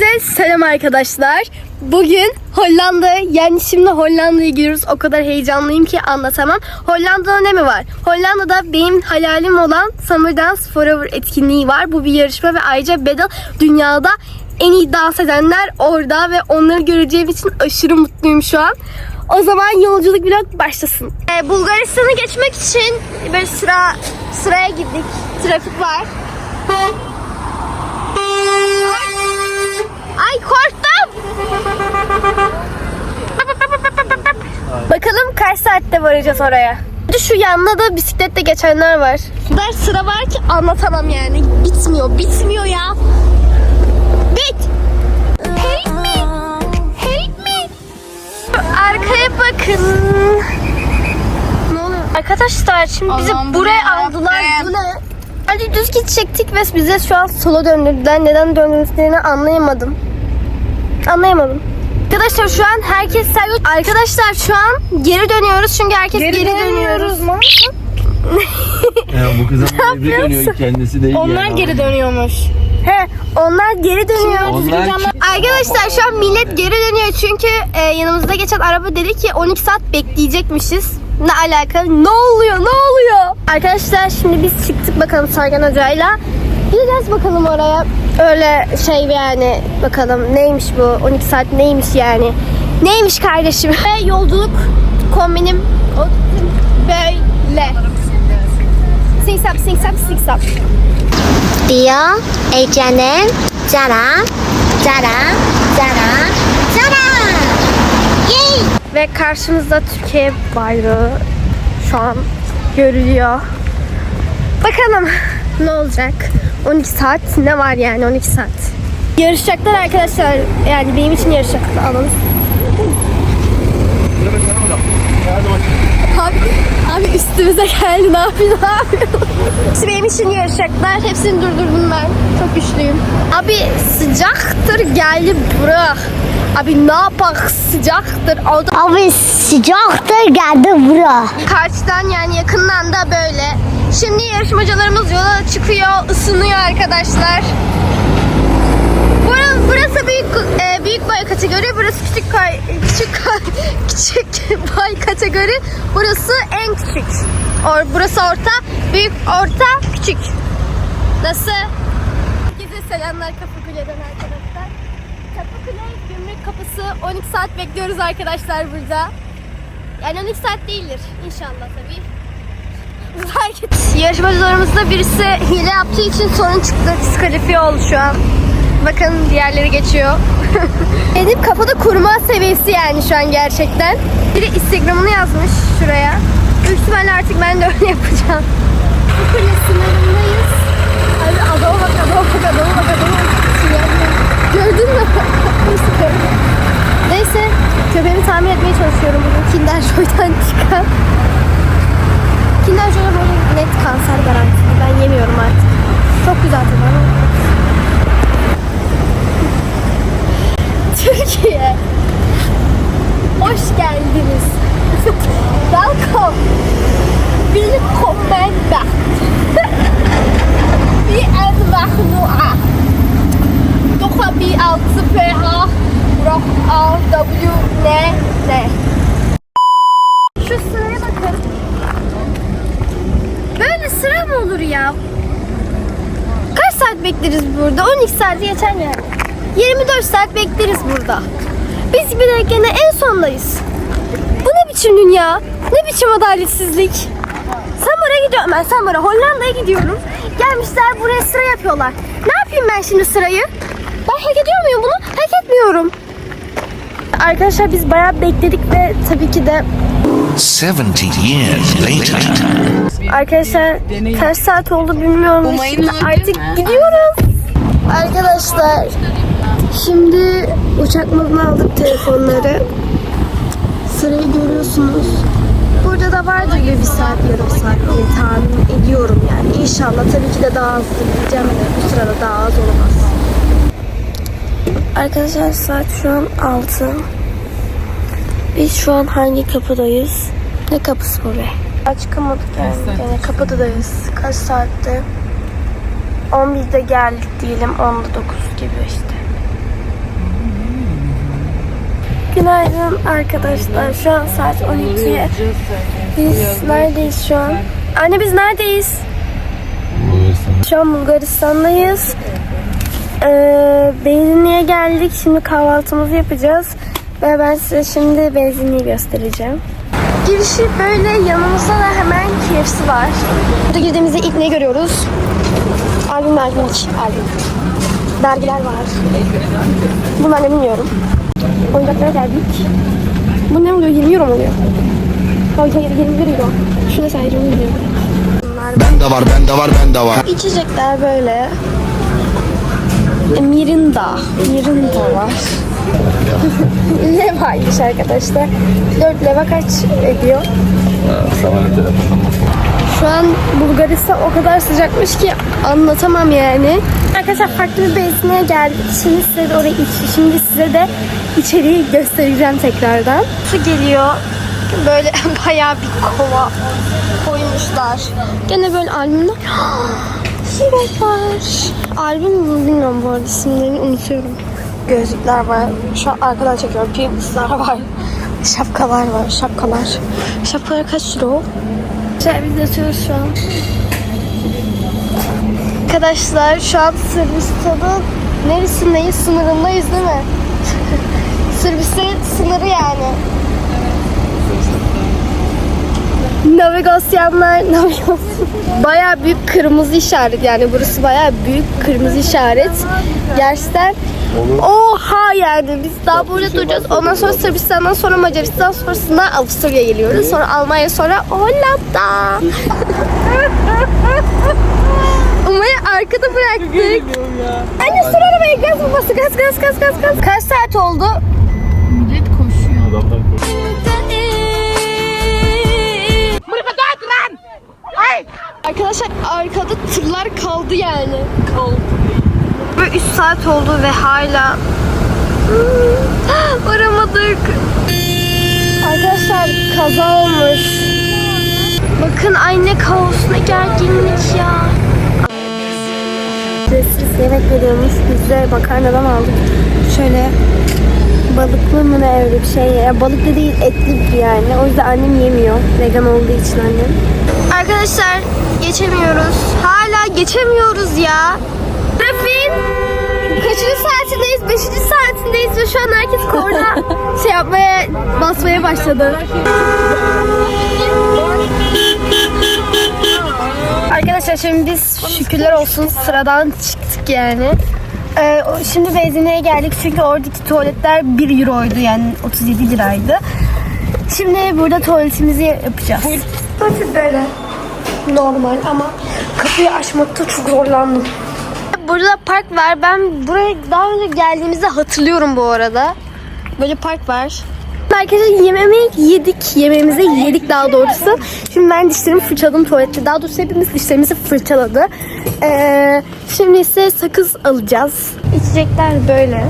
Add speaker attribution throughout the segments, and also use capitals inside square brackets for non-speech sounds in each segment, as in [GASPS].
Speaker 1: Herkese selam arkadaşlar. Bugün Hollanda yani şimdi Hollanda'ya gidiyoruz. O kadar heyecanlıyım ki anlatamam. Hollanda'da ne mi var? Hollanda'da benim hayalim olan Summer Dance Forever etkinliği var. Bu bir yarışma ve ayrıca Battle dünyada en iyi dans edenler orada ve onları göreceğim için aşırı mutluyum şu an. O zaman yolculuk vlog başlasın. Ee, Bulgaristan'a geçmek için böyle sıra sıraya girdik. Trafik var. Ay korktum. Bakalım kaç saatte varacağız oraya. Şu yanında da bisikletle geçenler var. Kadar sıra var ki anlatamam yani. Bitmiyor, bitmiyor ya. Bit. Hate me. Hate me. Arkaya bakın. Ne oluyor? Arkadaşlar şimdi bizi
Speaker 2: Allah'ım,
Speaker 1: buraya
Speaker 2: ne
Speaker 1: aldılar. Bu ne? Hadi düz gidecektik ve bize şu an sola döndürdüler. Neden döndürdüklerini anlayamadım. Anlayamadım. Arkadaşlar şu an herkes servis. Arkadaşlar şu an geri dönüyoruz çünkü herkes geri, dönüyoruz.
Speaker 3: Ya bu kızın [LAUGHS] evri dönüyor kendisi değil
Speaker 2: Onlar
Speaker 3: ya.
Speaker 2: geri dönüyormuş.
Speaker 1: He, onlar geri dönüyor.
Speaker 3: Onlar
Speaker 1: Arkadaşlar şu an millet geri dönüyor çünkü e, yanımızda geçen araba dedi ki 12 saat bekleyecekmişiz. Ne alaka? Ne oluyor? Ne oluyor? Arkadaşlar şimdi biz çıktık bakalım Sergen Hoca'yla. Gideceğiz bakalım oraya. Öyle şey yani bakalım neymiş bu 12 saat neymiş yani. Neymiş kardeşim? Ve yolculuk kombinim böyle. Sing sap sing sap sing sap.
Speaker 4: Diyor Ece'nin Cara Cara Yay!
Speaker 1: Ve karşımızda Türkiye bayrağı şu an görülüyor. Bakalım ne olacak? 12 saat ne var yani 12 saat. Yarışacaklar arkadaşlar. Yani benim için yarışacaklar. Alalım. Abi, abi üstümüze geldi. Ne yapıyor? Ne yapıyor? Hepsi benim için yarışacaklar. Hepsini durdurdum ben. Çok güçlüyüm. Abi sıcaktır geldi bırak. Abi ne yapak sıcaktır. O da
Speaker 4: Abi sıcaktır geldi bura.
Speaker 1: karşıdan yani yakından da böyle. Şimdi yarışmacılarımız yola çıkıyor, ısınıyor arkadaşlar. Burası, burası büyük e, büyük boy kategori, burası küçük boy, küçük [LAUGHS] küçük boy kategori. Burası en küçük. Or, burası orta, büyük, orta, küçük. Nasıl? Herkese selamlar Kapıkule'den arkadaşlar. Kapısı 12 saat bekliyoruz arkadaşlar burada. Yani 12 saat değildir inşallah tabii. Yarışmacılarımızda birisi hile yaptığı için sorun çıktı. Diskalifiye oldu şu an. Bakın diğerleri geçiyor. [LAUGHS] Benim kafada kurma seviyesi yani şu an gerçekten. Biri Instagram'ını yazmış şuraya. Büyük ihtimalle artık ben de öyle yapacağım. Bu kule sınırındayız. Abi adama bak adama bak adama Çok güzel tadı ama. Türkiye. Hoş geldiniz. Welcome. Willkommen back. Bienvenue. Doğa bir altı PH Rock A W N N Şu sıraya bakın. Böyle sıra mı olur ya? Kaç saat bekleriz burada? 12 saat yeter yani. 24 bekleriz burada. Biz bile gene en sondayız. Bu ne biçim dünya? Ne biçim adaletsizlik? Samur'a gidiyorum ben Samur'a. Hollanda'ya gidiyorum. Gelmişler buraya sıra yapıyorlar. Ne yapayım ben şimdi sırayı? Ben hak ediyor muyum bunu? Hak etmiyorum. Arkadaşlar biz bayağı bekledik ve tabii ki de
Speaker 5: 70 years later.
Speaker 1: Arkadaşlar kaç saat oldu bilmiyorum. Şimdi artık gidiyoruz. Arkadaşlar şimdi uçakımızdan aldık telefonları. Sırayı görüyorsunuz. Burada da vardır bir, bir saat yarım saat diye tahmin ediyorum yani. İnşallah tabii ki de daha az diyeceğim de bu sırada daha az olmaz. Arkadaşlar saat şu an 6. Biz şu an hangi kapıdayız? Ne kapısı bu be? Daha çıkamadık yani. Gene kapıdayız. Kaç saatte? 11'de geldik diyelim. 10'da 9 gibi işte. Günaydın arkadaşlar. Şu an saat 12. Biz neredeyiz şu an? Anne biz neredeyiz? Şu an Bulgaristan'dayız. Ee, benzinliğe geldik. Şimdi kahvaltımızı yapacağız. Ve ben size şimdi benzinliği göstereceğim. Girişi böyle yanımızda da hemen KFC var. Burada girdiğimizde ilk ne görüyoruz? Albüm albüm albüm. Dergiler var. Bunlar ne bilmiyorum. Oyuncaklara geldik. Bu ne oluyor? 20 euro mu oluyor? Hayır hayır 21 euro. Şurada sadece 20 euro. Bunlar
Speaker 5: Bende var, bende var, bende var.
Speaker 1: İçecekler böyle. E, Mirinda. Mirinda var. [LAUGHS] Leva'ymış arkadaşlar. 4 leva kaç ediyor? Şu an Bulgaristan o kadar sıcakmış ki anlatamam yani. Arkadaşlar farklı bir benzinliğe geldik. Şimdi size de orayı şimdi size de içeriği göstereceğim tekrardan. Su geliyor. Böyle [LAUGHS] bayağı bir kova koymuşlar. Gene böyle albümler. [GASPS] Yemek var. Albüm mü bilmiyorum bu arada isimlerini unutuyorum. Gözlükler var. Şu an arkadan çekiyorum. Pimpslar var. [LAUGHS] Şapkalar var. Şapkalar. Şapkalar kaç lira o? Güzel biz yatıyoruz şu an. Arkadaşlar şu an Sırbistan'ın neresindeyiz? Sınırındayız değil mi? Sırbistan sınırı yani. Navigasyonlar, navigasyon. Bayağı büyük kırmızı işaret yani burası bayağı büyük kırmızı işaret. Gerçekten oha yani biz daha burada duracağız. Ondan sonra Sırbistan'dan sonra Macaristan sonrasında Avusturya geliyoruz. Sonra Almanya sonra Hollanda. [LAUGHS] Umarım arkada bıraktık. Anne sür arabaya gaz babası gaz gaz gaz gaz gaz. Kaç saat oldu?
Speaker 3: Adamlar koşuyor.
Speaker 1: Arkadaşlar arkada tırlar kaldı yani. Kaldı. Böyle 3 saat oldu ve hala [GASPS] varamadık. Arkadaşlar kaza olmuş. Bakın ay ne kaos ne gerginlik ya. Ücretsiz yemek veriyormuş. Biz de makarnadan aldık. Şöyle balıklı mı ne öyle bir şey. Ya balıklı değil etli yani. O yüzden annem yemiyor. Vegan olduğu için annem. Arkadaşlar geçemiyoruz. Hala geçemiyoruz ya. Trafiğin kaçıncı saatindeyiz? Beşinci saatindeyiz ve şu an herkes korna [LAUGHS] şey yapmaya basmaya başladı. Arkadaşlar şimdi biz şükürler olsun sıradan çıktık yani. Ee, şimdi benzinliğe geldik çünkü oradaki tuvaletler 1 euroydu yani 37 liraydı. Şimdi burada tuvaletimizi yapacağız. Tuvalet böyle normal ama kapıyı açmakta çok zorlandım. Burada park var. Ben buraya daha önce geldiğimizde hatırlıyorum bu arada. Böyle park var. Arkadaşlar yemeği yedik. Yemeğimizi yedik daha doğrusu. Şimdi ben dişlerimi fırçaladım tuvalette. Daha doğrusu hepimiz dişlerimizi fırçaladı. Ee, şimdi ise sakız alacağız. İçecekler böyle.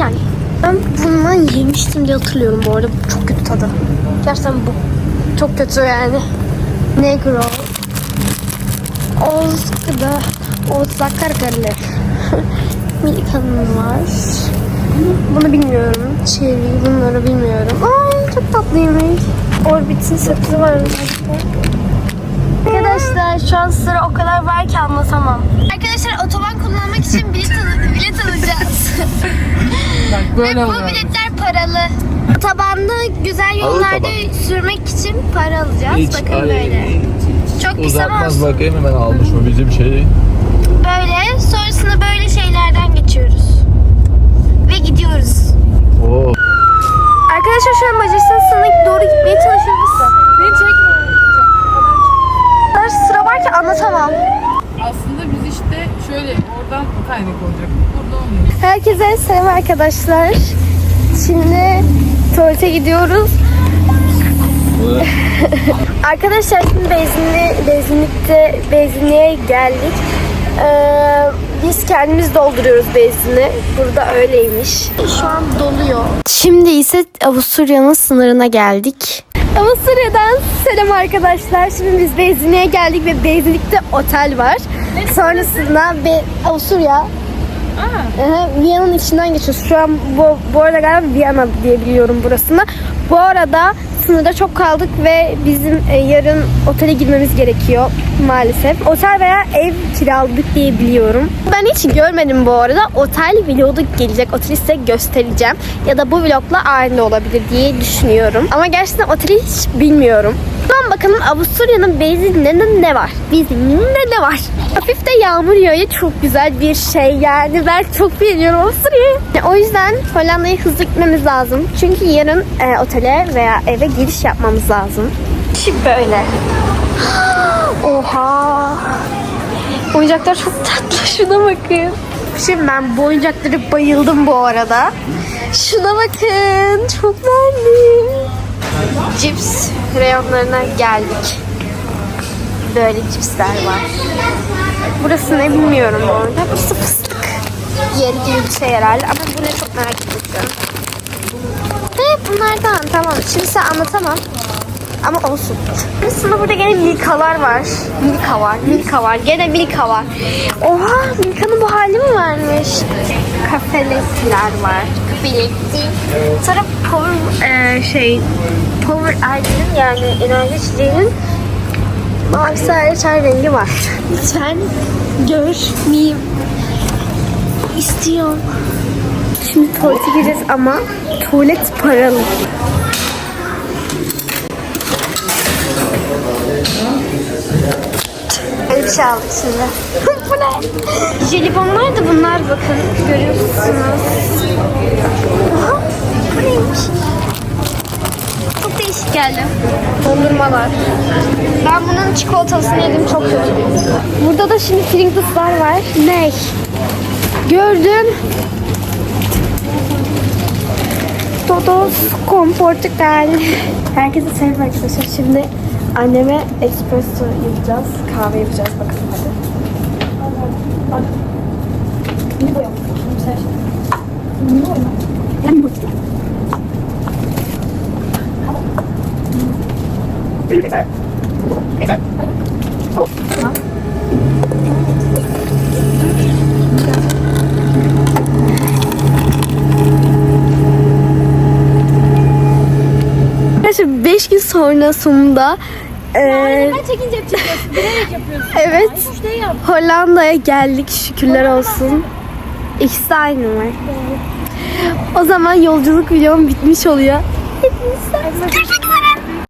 Speaker 1: Yani ben bundan yemiştim diye hatırlıyorum bu arada. Çok kötü tadı. Gerçekten bu çok kötü yani. Negro. Ozgıda Ozakar Galle. Milikan'ın [LAUGHS] var. Bunu bilmiyorum. Cherry bunları bilmiyorum. Ay çok tatlıymış. Orbit'in sakızı var. Arkadaşlar şu an sıra o kadar var ki anlatamam. Arkadaşlar otoban kullanmak için bilet, al- bilet alacağız. Ve bu biletler paralı. Otobanda güzel yollarda sürmek için para alacağız. Bakın böyle. Çok ama
Speaker 3: Uzatmaz bakayım hemen almış mı bizim şeyi.
Speaker 1: böyle. Sonrasında böyle şeylerden geçiyoruz. Ve gidiyoruz.
Speaker 3: Oo.
Speaker 1: Arkadaşlar şu an Macaristan sınırına doğru gitmeye çalışıyoruz. Beni çekmiyor. Sıra var ki anlatamam.
Speaker 2: Aslında biz işte şöyle oradan kaynak olacak. Burada olmuyor.
Speaker 1: Herkese selam arkadaşlar. Şimdi tuvalete gidiyoruz. [LAUGHS] Arkadaşlar şimdi benzinli, benzinlikte benzinliğe geldik. Ee, biz kendimiz dolduruyoruz benzini. Burada öyleymiş. Şu an doluyor. Şimdi ise Avusturya'nın sınırına geldik. Avusturya'dan selam arkadaşlar. Şimdi biz benzinliğe geldik ve benzinlikte otel var. Sonrasında be, Avusturya Aha, Viyana'nın içinden geçiyoruz. Şu an bu, bu arada galiba Viyana diye biliyorum burasını. Bu arada sınırda çok kaldık ve bizim e, yarın otele girmemiz gerekiyor maalesef. Otel veya ev kiraladık diye biliyorum. Ben hiç görmedim bu arada. Otel vlogu gelecek. Oteli size göstereceğim. Ya da bu vlogla aynı olabilir diye düşünüyorum. Ama gerçekten oteli hiç bilmiyorum. Tamam bakalım Avusturya'nın Beyzin'de ne var? Beyzin'de ne var? Hafif de yağmur yağıyor. Çok güzel bir şey yani. Ben çok beğeniyorum Avusturya'yı. O yüzden Hollanda'ya hızlı gitmemiz lazım. Çünkü yarın e, otele veya eve giriş yapmamız lazım. Şimdi böyle. Oha. Oyuncaklar çok tatlı. Şuna bakın. Şimdi ben bu oyuncaklara bayıldım bu arada. Şuna bakın. Çok beğendim. Cips reyonlarına geldik. Böyle cipsler var. Burası ne bilmiyorum bu arada. Burası fıstık yeri gibi bir şey herhalde. Ama bunu çok merak ediyorum. Evet bunlardan tamam. Şimdi size anlatamam. Ama olsun. Aslında burada gene Milka'lar var. Milka var, Milka var. Gene Milka var. Oha Milka'nın bu hali mi varmış? Kafelekler var. Kafelekti. Sonra Power e, şey Power Iron'ın yani enerji içeceğinin mavi sarı çay rengi var. Lütfen görmeyeyim. İstiyorum. Şimdi tuvalete gireceğiz ama tuvalet paralı. Şey şimdi. [LAUGHS] Bu ne? Jelibonlar da bunlar bakın. Görüyorsunuz. Aha, bu neymiş? Çok değişik geldi. Dondurmalar. Ben bunun çikolatasını yedim çok kötü. Burada da şimdi Pringles'lar var. Ne? Gördün. Todos con Portugal. Herkese selam arkadaşlar. Şimdi anneme espresso yapacağız. Kahve yapacağız. Bakın hadi. Bak. Ne? Sen Ne bu Ben bu. Arkadaşlar 5 gün sonra sonunda eee,
Speaker 2: çekince çekiyorsun. Bilerek yapıyorsun. [LAUGHS]
Speaker 1: evet
Speaker 2: yap.
Speaker 1: Hollanda'ya geldik şükürler olsun. İkisi aynı mı? O zaman yolculuk videom bitmiş oluyor. Hepinize